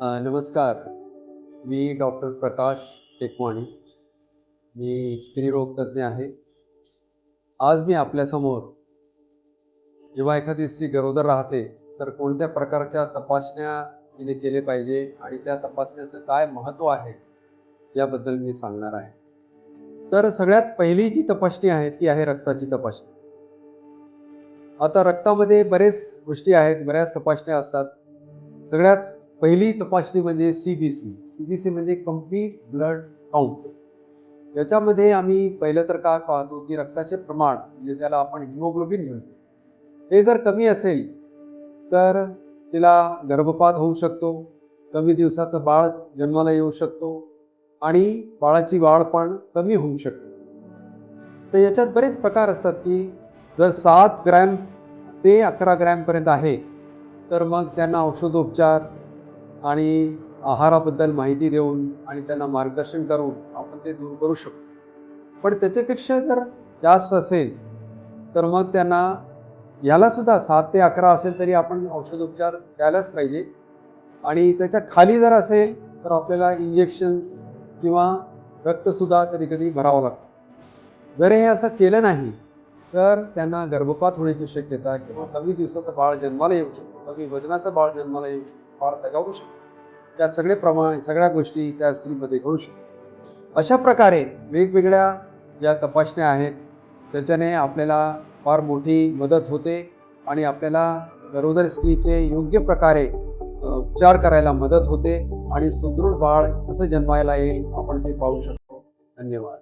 नमस्कार. मी डॉक्टर प्रकाश टेकवाणी मी स्त्रीरोग तज्ज्ञ आहे. आज मी आपल्यासमोर जेव्हा एखादी स्त्री गरोदर राहते तर कोणत्या प्रकारच्या तपासण्या तिने केले पाहिजे आणि त्या तपासण्याचं काय महत्त्व आहे याबद्दल मी सांगणार आहे. तर सगळ्यात पहिली जी तपासणी आहे ती आहे रक्ताची तपासणी. आता रक्तामध्ये बरेच गोष्टी आहेत बऱ्याच तपासण्या असतात. सगळ्यात पहिली तपासणी म्हणजे C B C C B C म्हणजे कंप्लीट ब्लड काउंट याच्यामध्ये आम्ही पहिलं तर काय पाहतो की रक्ताचे प्रमाण म्हणजे त्याला आपण हिमोग्लोबिन म्हणतो हे जर कमी असेल तर तिला गर्भपात होऊ शकतो कमी दिवसाचं बाळ जन्माला येऊ शकतो आणि बाळाची वाढ पण कमी होऊ शकते. तर याच्यात बरेच प्रकार असतात की जर सात ग्रॅम ते अकरा ग्रॅमपर्यंत आहे तर मग त्यांना औषधोपचार आणि आहाराबद्दल माहिती देऊन आणि त्यांना मार्गदर्शन करून आपण ते दूर करू शकतो. पण त्याच्यापेक्षा जर जास्त असेल तर मग त्यांना याला सुद्धा सात ते अकरा असेल तरी आपण औषधोपचार द्यायलाच पाहिजे. आणि त्याच्याखाली जर असेल तर आपल्याला इंजेक्शन्स किंवा रक्तसुद्धा कधी कधी भरावं लागतं. जर हे असं केलं नाही तर त्यांना गर्भपात होण्याची शक्यता किंवा कमी दिवसाचं बाळ जन्माला येऊ शकतो. कमी वजनाचं बाळ जन्माला येऊ शकतो. फार दगावू शकतो. त्या सगळे प्रमाण सगळ्या गोष्टी त्या स्त्रीमध्ये घडू शकतात. अशा प्रकारे वेगवेगळ्या ज्या तपासण्या आहेत त्याच्याने आपल्याला फार मोठी मदत होते आणि आपल्याला गरोदर स्त्रीचे योग्य प्रकारे उपचार करायला मदत होते आणि सुदृढ बाळ कसं जन्मायला येईल आपण ते पाहू शकतो. धन्यवाद.